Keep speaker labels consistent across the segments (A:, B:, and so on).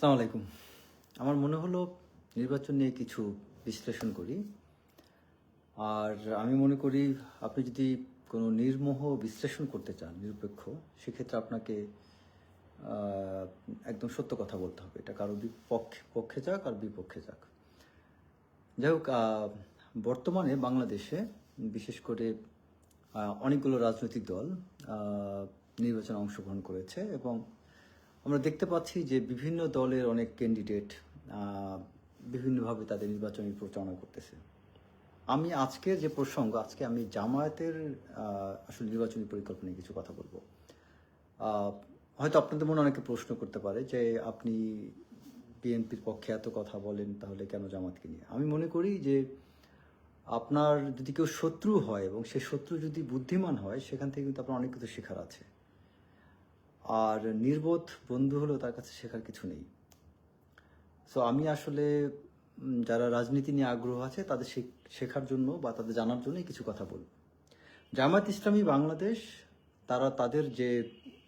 A: সালাম আলাইকুম আমার মনে হলো নির্বাচন নিয়ে কিছু বিশ্লেষণ করি। আর আমি মনে করি আপনি যদি কোনো নির্মোহ বিশ্লেষণ করতে চান, নিরপেক্ষ, সেক্ষেত্রে আপনাকে একদম সত্য কথা বলতে হবে। এটা কারও বিপক্ষে, পক্ষে যাক আর বিপক্ষে যাক। যাই হোক বর্তমানে বাংলাদেশে বিশেষ করে অনেকগুলো রাজনৈতিক দল নির্বাচনে অংশগ্রহণ করেছে এবং আমরা দেখতে পাচ্ছি যে বিভিন্ন দলের অনেক ক্যান্ডিডেট বিভিন্নভাবে তাদের নির্বাচনী প্রচারণা করতেছে। আমি আজকে যে প্রসঙ্গ, আজকে আমি জামায়াতের আসলে নির্বাচনী পরিকল্পনা কিছু কথা বলব। হয়তো আপনাদের মনে অনেকে প্রশ্ন করতে পারে যে আপনি বিএনপির পক্ষে এত কথা বলেন, তাহলে কেন জামাতকে নিয়ে? আমি মনে করি যে আপনার যদি কেউ শত্রু হয় এবং সে শত্রু যদি বুদ্ধিমান হয়, সেখান থেকে কিন্তু আপনার অনেক কিছু শেখার আছে। আর নির্বোধ বন্ধু হলেও তার কাছে শেখার কিছু নেই। সো আমি আসলে যারা রাজনীতি নিয়ে আগ্রহ আছে, তাদের শেখার জন্য বা তাদের জানার জন্যই কিছু কথা বলব জামাত ইসলামী বাংলাদেশ, তারা তাদের যে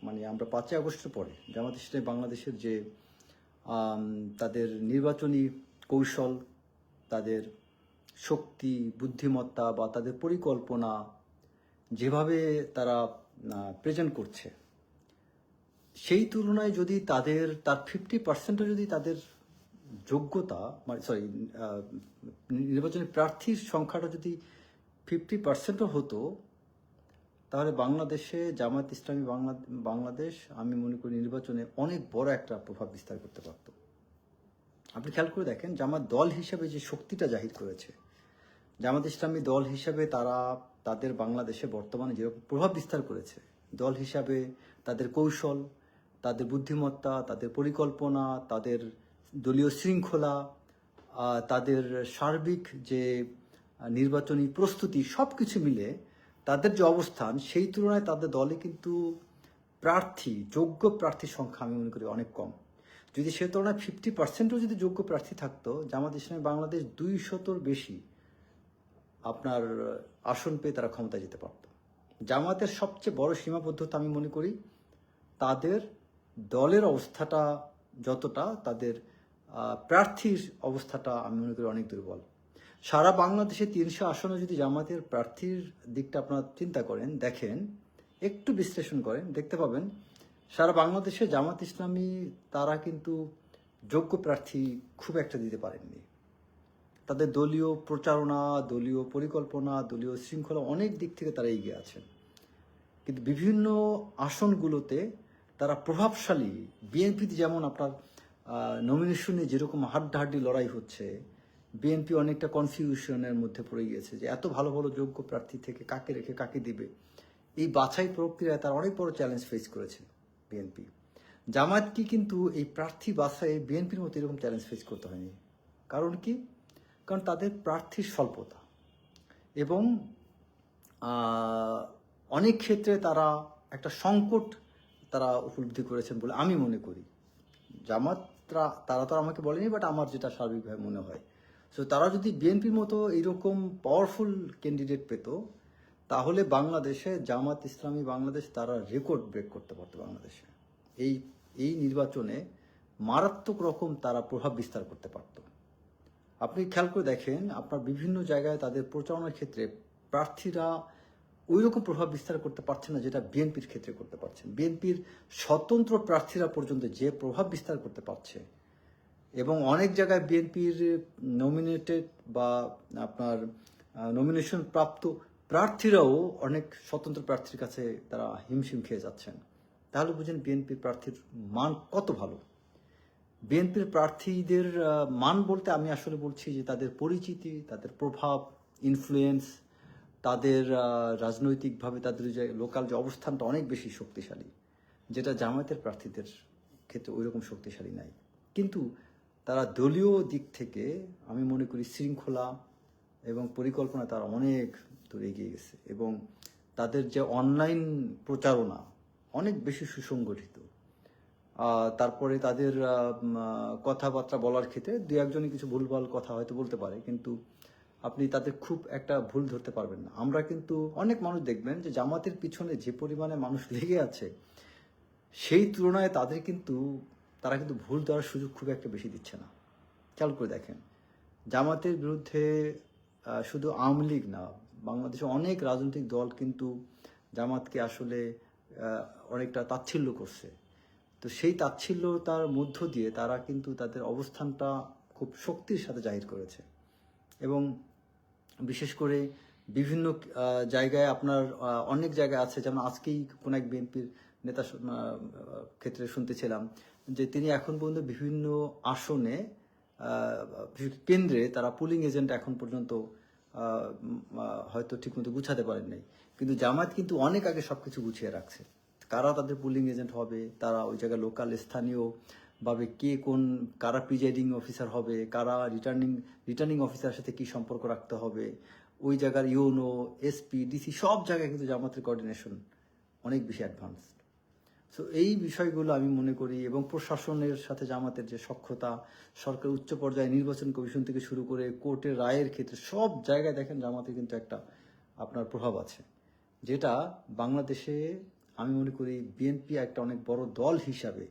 A: মানে আমরা পাঁচই আগস্টের পরে, জামাত ইসলামী বাংলাদেশের যে তাদের নির্বাচনী কৌশল, তাদের শক্তি, বুদ্ধিমত্তা বা তাদের পরিকল্পনা যেভাবে তারা প্রেজেন্ট করছে সেই তুলনায় যদি তাদের, তার ফিফটি পার্সেন্টও যদি তাদের যোগ্যতা মানে সরি নির্বাচনী প্রার্থীর সংখ্যাটা যদি ফিফটি পার্সেন্টও হতো, তাহলে বাংলাদেশে জামাত ইসলামী বাংলা, বাংলাদেশ, আমি মনে করি নির্বাচনে অনেক বড় একটা প্রভাব বিস্তার করতে পারত। আপনি খেয়াল করে দেখেন, জামাত দল হিসাবে যে শক্তিটা জাহির করেছে, জামাত ইসলামী দল হিসাবে তারা তাদের বাংলাদেশে বর্তমানে যেরকম প্রভাব বিস্তার করেছে, দল হিসাবে তাদের কৌশল তাদের বুদ্ধিমত্তা, তাদের পরিকল্পনা, তাদের দলীয় শৃঙ্খলা তাদের সার্বিক যে নির্বাচনী প্রস্তুতি সব কিছু মিলে তাদের যে অবস্থান, সেই তুলনায় তাদের দলে কিন্তু প্রার্থী, যোগ্য প্রার্থীর সংখ্যা আমি মনে করি অনেক কম। যদি সে তুলনায় ফিফটি পার্সেন্টও যদি যোগ্য প্রার্থী থাকতো জামাত ইসলামী বাংলাদেশ দুই শতর বেশি আপনার আসন পেয়ে তারা ক্ষমতায় যেতে পারত। জামাতের সবচেয়ে বড় সীমাবদ্ধতা আমি মনে করি তাদের দলের অবস্থাটা যতটা, তাদের প্রার্থীর অবস্থাটা আমি মনে করি অনেক দুর্বল। সারা বাংলাদেশে তিনশো আসনে যদি জামাতের প্রার্থীর দিকটা আপনারা চিন্তা করেন, দেখেন, একটু বিশ্লেষণ করেন, দেখতে পাবেন, সারা বাংলাদেশে জামাত ইসলামী তারা কিন্তু যোগ্য প্রার্থী খুব একটা দিতে পারেননি। তাদের দলীয় প্রচারণা, দলীয় পরিকল্পনা, দলীয় শৃঙ্খলা অনেক দিক থেকে তারা এগিয়ে আছেন। কিন্তু বিভিন্ন আসনগুলোতে তারা প্রভাবশালী। বিএনপিতে যেমন আপনার নমিনেশনে যেরকম হাড্ডাহাড্ডি লড়াই হচ্ছে, বিএনপি অনেকটা কনফিউশনের মধ্যে পড়ে গিয়েছে যে এত ভালো ভালো যোগ্য প্রার্থী থেকে কাকে রেখে কাকে দিবে। এই বাছাই প্রক্রিয়ায় তার অনেক বড় চ্যালেঞ্জ ফেস করেছে বিএনপি। জামায়াতকে কিন্তু এই প্রার্থী বাছাইয়ে বিএনপির মতো এরকম চ্যালেঞ্জ ফেস করতে হয়নি। কারণ কি? কারণ তাদের প্রার্থীর স্বল্পতা। এবং অনেক ক্ষেত্রে তারা একটা সংকট তারা উপলব্ধি করেছেন বলে আমি মনে করি। জামাতরা, তারা তো আমাকে বলেনি বাট আমার যেটা সার্বিকভাবে মনে হয়। সো তারা যদি বিএনপির মতো এইরকম পাওয়ারফুল ক্যান্ডিডেট পেত, তাহলে বাংলাদেশে জামাত ইসলামী বাংলাদেশ তারা রেকর্ড ব্রেক করতে পারতো বাংলাদেশে। এই এই নির্বাচনে মারাত্মক রকম তারা প্রভাব বিস্তার করতে পারতো। আপনি খেয়াল করে দেখেন, আপনার বিভিন্ন জায়গায় তাদের প্রচারণার ক্ষেত্রে প্রার্থীরা ওই রকম প্রভাব বিস্তার করতে পারছে না যেটা বিএনপির ক্ষেত্রে করতে পারছেন। বিএনপির স্বতন্ত্র প্রার্থীরা পর্যন্ত যে প্রভাব বিস্তার করতে পারছে এবং অনেক জায়গায় বিএনপির নমিনেটেড বা আপনার নমিনেশন প্রাপ্ত প্রার্থীরাও অনেক স্বতন্ত্র প্রার্থীর কাছে তারা হিমশিম খেয়ে যাচ্ছেন। তাহলে বুঝেন বিএনপির প্রার্থীর মান কত ভালো? বিএনপির প্রার্থীদের মান বলতে আমি আসলে বলছি যে তাদের পরিচিতি, তাদের প্রভাব ইনফ্লুয়েন্স তাদের রাজনৈতিকভাবে তাদের যে লোকাল যে অবস্থানটা অনেক বেশি শক্তিশালী, যেটা জামায়াতের প্রার্থীদের ক্ষেত্রে ওই রকম শক্তিশালী নাই। কিন্তু তারা দলীয় দিক থেকে আমি মনে করি শৃঙ্খলা এবং পরিকল্পনা তারা অনেক দূর এগিয়ে গেছে এবং তাদের যে অনলাইন প্রচারণা অনেক বেশি সুসংগঠিত। তারপরে তাদের কথাবার্তা বলার ক্ষেত্রে দু একজনই কিছু ভুলভাল কথা হয়তো বলতে পারে, কিন্তু আপনি তাদের খুব একটা ভুল ধরতে পারবেন না। আমরা কিন্তু অনেক মানুষ দেখবেন যে জামাতের পিছনে যে পরিমাণে মানুষ লেগে আছে, সেই তুলনায় তাদের কিন্তু, তারা কিন্তু ভুল ধরার সুযোগ খুব একটা বেশি দিচ্ছে না। খেয়াল করে দেখেন, জামাতের বিরুদ্ধে শুধু আওয়ামী লীগ না, বাংলাদেশে অনেক রাজনৈতিক দল কিন্তু জামাতকে আসলে অনেকটা তাচ্ছিল্য করছে। তো সেই তাচ্ছিল্যতার মধ্য দিয়ে তারা কিন্তু তাদের অবস্থানটা খুব শক্তির সাথে জাহির করেছে। এবং বিশেষ করে বিভিন্ন জায়গায় আপনার অনেক জায়গায় আছে। যেমন আজকেই কোন এক বিএনপির নেতা ক্ষেত্রে শুনতেছিলাম যে তিনি এখন পর্যন্ত বিভিন্ন আসনে কেন্দ্রে তারা পুলিং এজেন্ট এখন পর্যন্ত হয়তো ঠিকমতো গুছাতে পারেন নাই। কিন্তু জামায়াত কিন্তু অনেক আগে সবকিছু গুছিয়ে রাখছে। কারা তাদের পুলিং এজেন্ট হবে? তারা ওই জায়গায় লোকাল স্থানীয় ভাবে কে কোন, কারা প্রিজাইডিং অফিসার হবে, কারা রিটার্নিং রিটার্নিং অফিসারের সাথে কি সম্পর্ক রাখতে হবে, ওই জায়গার ইউনো এসপি, ডিসি, সব জায়গায় কিন্তু জামাতের কোঅর্ডিনেশন অনেক বেশি অ্যাডভান্স সো এই বিষয়গুলো আমি মনে করি এবং প্রশাসনের সাথে জামাতের যে সক্ষতা, সরকার উচ্চ পর্যায়ে নির্বাচন কমিশন থেকে শুরু করে কোর্টের রায়ের ক্ষেত্রে সব জায়গায় দেখেন জামাতের কিন্তু একটা আপনার প্রভাব আছে, যেটা বাংলাদেশে আমি মনে করি বিএনপি একটা অনেক বড় দল হিসাবে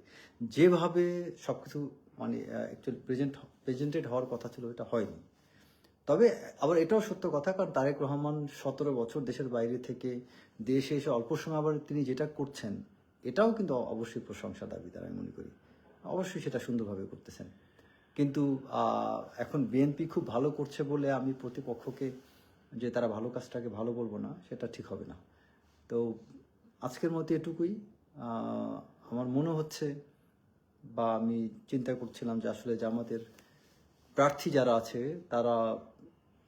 A: যেভাবে সবকিছু মানে অ্যাকচুয়ালি প্রেজেন্ট প্রেজেন্টেড হওয়ার কথা ছিল, এটা হয়নি। তবে আবার এটাও সত্য কথা, কারণ তারেক রহমান সতেরো বছর দেশের বাইরে থেকে দেশে এসে অল্প সময় আবার তিনি যেটা করছেন, এটাও কিন্তু অবশ্যই প্রশংসা দাবিদার, আমি মনে করি। অবশ্যই সেটা সুন্দরভাবে করতেছেন। কিন্তু এখন বিএনপি খুব ভালো করছে বলে আমি প্রতিপক্ষকে যে তারা ভালো কাজটাকে ভালো বলব না, সেটা ঠিক হবে না। তো আজকের মতো এটুকুই। আমার মনে হচ্ছে বা আমি চিন্তা করছিলাম যে আসলে জামাতের প্রার্থী যারা আছে, তারা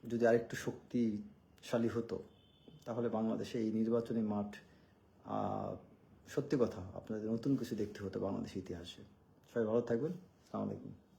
A: যদি আরেকটু শক্তিশালী হতো, তাহলে বাংলাদেশে এই নির্বাচনী মাঠ সত্যি কথা, আপনাদের নতুন কিছু দেখতে হতো বাংলাদেশ ইতিহাসে। সবাই ভালো থাকবেন। আসসালামু আলাইকুম।